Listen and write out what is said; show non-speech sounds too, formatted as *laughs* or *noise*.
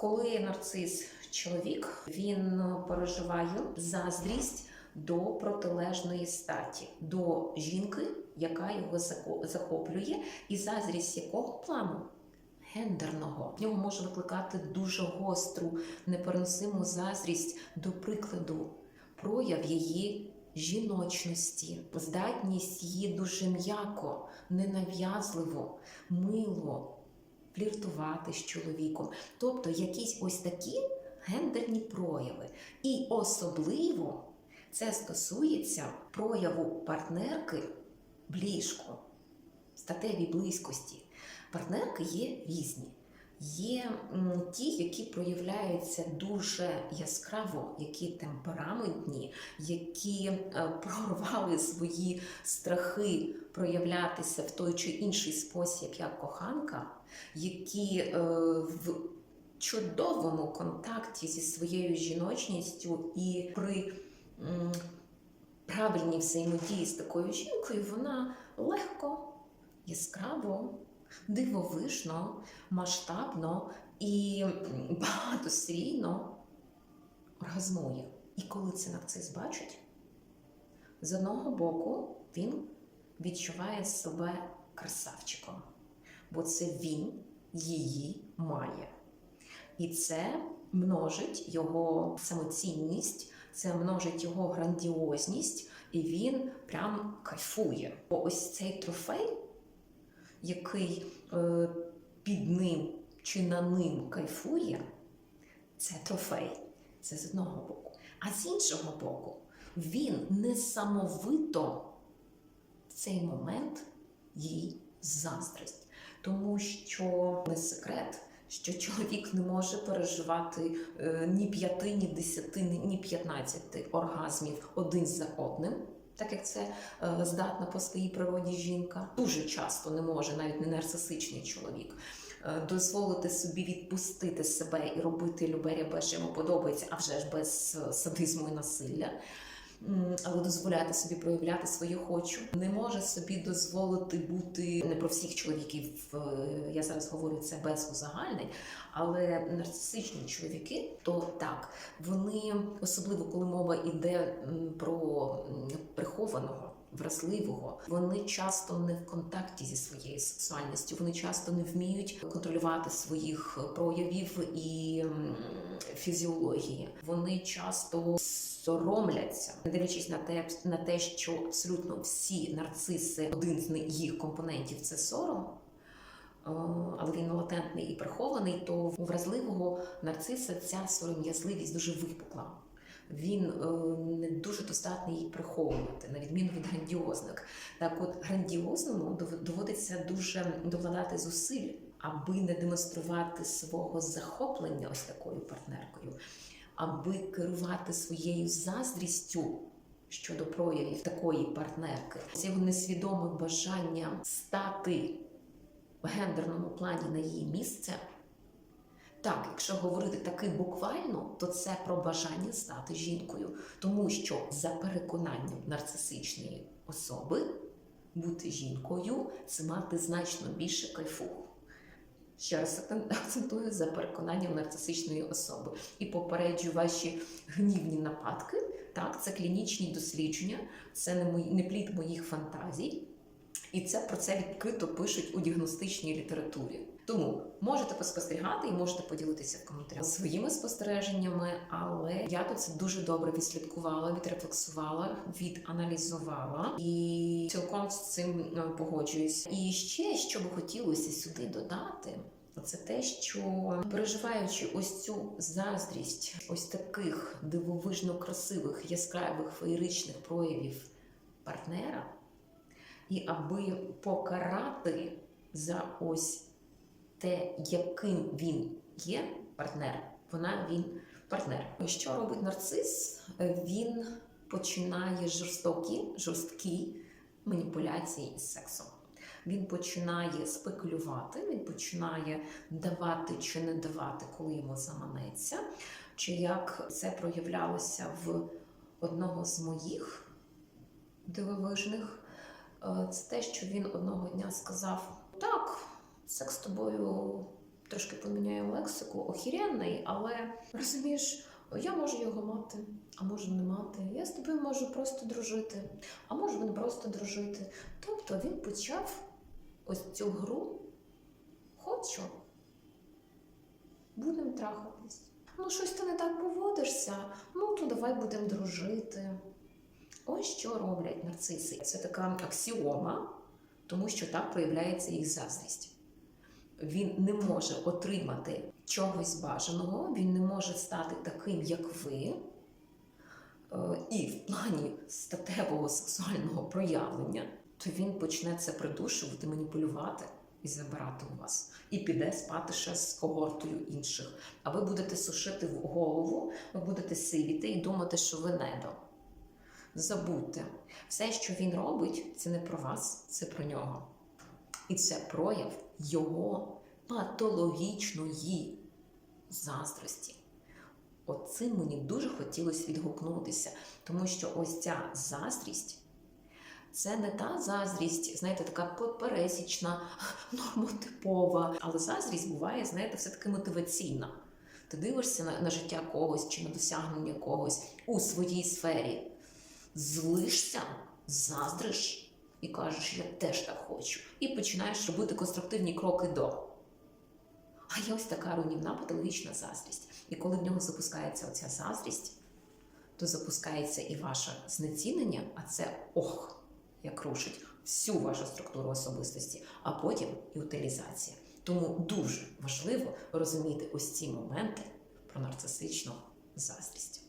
Коли нарцис чоловік, він переживає заздрість до протилежної статі, до жінки, яка його захоплює, і заздрість якого плану? Гендерного. В нього може викликати дуже гостру, непереносиму заздрість, до прикладу, прояв її жіночності, здатність її дуже м'яко, ненав'язливо, мило фліртувати з чоловіком. Тобто якісь ось такі гендерні прояви. І особливо це стосується прояву партнерки в ліжку, близькості. Партнерки є різні. Є ті, які проявляються дуже яскраво, які темпераментні, які е, прорвали свої страхи проявлятися в той чи інший спосіб, як коханка, які е, в чудовому контакті зі своєю жіночністю і при правильній взаємодії з такою жінкою вона легко, яскраво, дивовижно, масштабно і м, багатосерійно оргазмує. І коли це нарцис бачить, з одного боку він відчуває себе красавчиком, бо це він її має. І це множить його самоцінність, це множить його грандіозність, і він прям кайфує. Бо ось цей трофей, який е, під ним чи на ним кайфує, це трофей. Це з одного боку. А з іншого боку, він несамовито в цей момент їй заздрить. Тому що не секрет, що чоловік не може переживати е, ні п'яти, ні десяти, ні п'ятнадцяти оргазмів один за одним. Так як це е, здатна по своїй природі жінка, дуже часто не може навіть не нарцисичний чоловік е, дозволити собі відпустити себе і робити любе рябе, що йому подобається, а вже ж без е, садизму і насилля. Але дозволяти собі проявляти своє хочу, не може собі дозволити бути не про всіх чоловіків. е, Я зараз говорю це без узагальнень, але нарцисичні чоловіки, то так вони особливо коли мова йде про прихованого. Вразливого вони часто не в контакті зі своєю сексуальністю. Вони часто не вміють контролювати своїх проявів і фізіології. Вони часто соромляться, не дивлячись на те, на те, що абсолютно всі нарциси, один з їх компонентів це сором. Але він латентний і прихований, то у вразливого нарциса ця сором'язливість дуже випукла. Він е, не дуже достатньо її приховувати, на відміну від грандіозних. Так, от грандіозному доводиться дуже докладати зусиль, аби не демонструвати свого захоплення ось такою партнеркою, аби керувати своєю заздрістю щодо проявів такої партнерки. Це його несвідоме бажання стати в гендерному плані на її місце. Так, якщо говорити таки буквально, то це про бажання стати жінкою, тому що за переконанням нарцисичної особи бути жінкою це мати значно більше кайфу. Ще раз *laughs* акцентую за переконанням нарцисичної особи і попереджу ваші гнівні нападки. Так, це клінічні дослідження, це не мої не плід моїх фантазій. І це про це відкрито пишуть у діагностичній літературі. Тому можете поспостерігати і можете поділитися в коментарях своїми спостереженнями, але я тут це дуже добре відслідкувала, відрефлексувала, віданалізувала і цілком з цим е, погоджуюсь. І ще що би хотілося сюди додати. Це те, що переживаючи ось цю заздрість, ось таких дивовижно красивих, яскравих феєричних проявів партнера, і аби покарати за ось те, яким він є, партнер, вона він партнер. Що робить нарцис? Він починає жорстокі, жорсткі маніпуляції із сексом. Він починає спекулювати, він починає давати чи не давати, коли йому заманеться. Чи як це проявлялося в одного з моїх дивовижних, е, це те, що він одного дня сказав: Так, секс з тобою трошки поміняю лексику, охіренний, але розумієш, я можу його мати, а можу не мати. Я з тобою можу просто дружити, а можу не просто дружити. Тобто він почав ось цю гру. Хочу. Будемо трахатись. Ну, щось ти не так поводишся. Ну, то давай будемо дружити. Ось що роблять нарциси. Це така аксіома, тому що так проявляється їх заздрість. Він не може отримати чогось бажаного, він не може стати таким, як ви. Е, І в плані статевого сексуального проявлення, то він почне це придушувати, маніпулювати і забирати у вас. І піде спати ще з когортою інших. А ви будете сушити в голову, ви будете сивіти і думати, що ви недо. Забудьте, все, що він робить, це не про вас, це про нього. І це прояв його патологічної заздрості. Оцим мені дуже хотілося відгукнутися, тому що ось ця заздрість це не та заздрість, знаєте, така пересічна, *laughs* нормотипова. Але заздрість буває, знаєте, все-таки мотиваційна. Ти дивишся на, на життя когось чи на досягнення когось у своїй сфері, злишся, заздриш і кажеш, я теж так хочу. І починаєш робити конструктивні кроки до. А є ось така руйнівна патологічна заздрість. І коли в нього запускається оця заздрість, то запускається і ваше знецінення, а це ох, як рушить всю вашу структуру особистості, а потім і утилізація. Тому дуже важливо розуміти ось ці моменти про нарцисичну заздрість.